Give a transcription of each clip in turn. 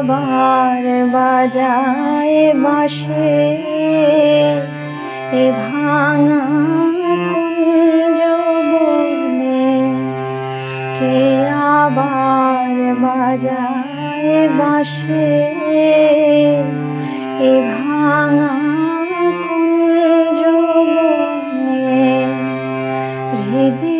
আবার বাজায় বাসে। এ ভাঙা কুঞ্জ বনে কে আবার বাজায় বাসে? এ ভাঙা কুঞ্জ বনে হৃদয়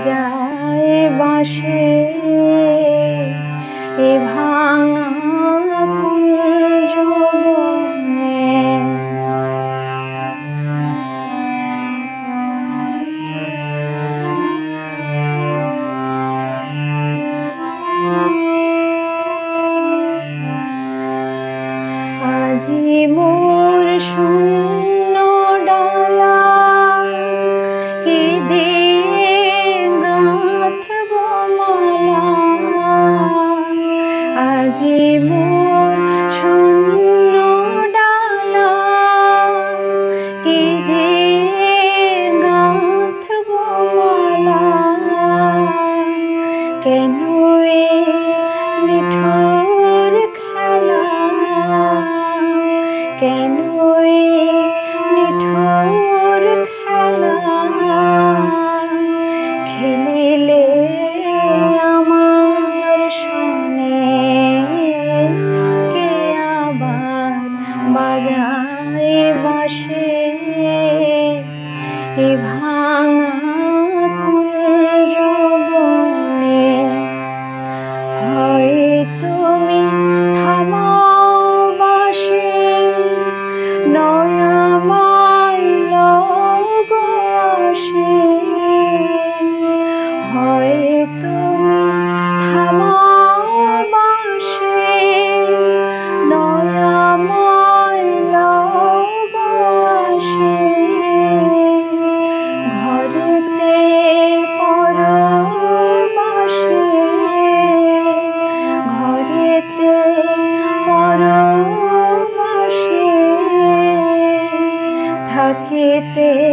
বাজায় বাঁশে এ ভাঙা কুঞ্জ আজি মোর শুন কাঁধে গাঁথব মালা কেন এ ते